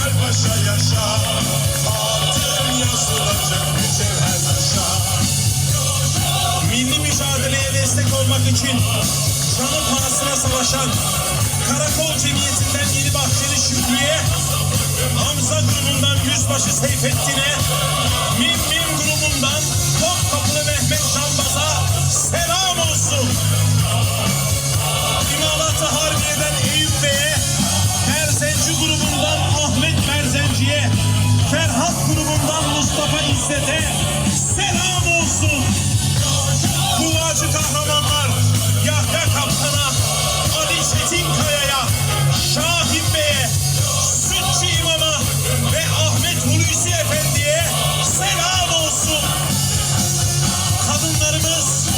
Paşa yaşa Adın yazılacak mücevher taşa Milli mücadeleye destek olmak için canı pahasına savaşan Karakol Cemiyeti'nden Yeni Bahçeli Şükrü'ye Hamza grubundan Yüzbaşı Seyfettin'e Sete selam olsun. Kuvacı kahramanlar Yahya Kaptan'a, Ali Çetinkaya'ya, Şahin Bey'e, Sütçü İmam'a ve Ahmet Hulusi Efendi'ye selam olsun. Kadınlarımız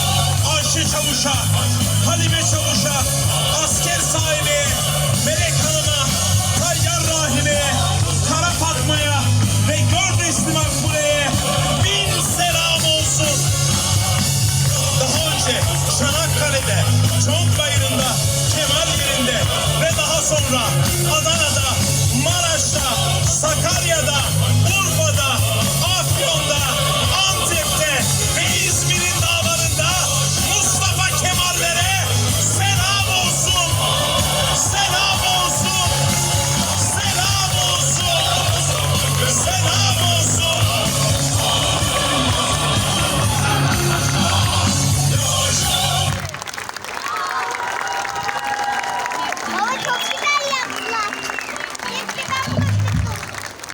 Ayşe Çavuş'a, Halime Çavuş'a, asker sahibi Basra.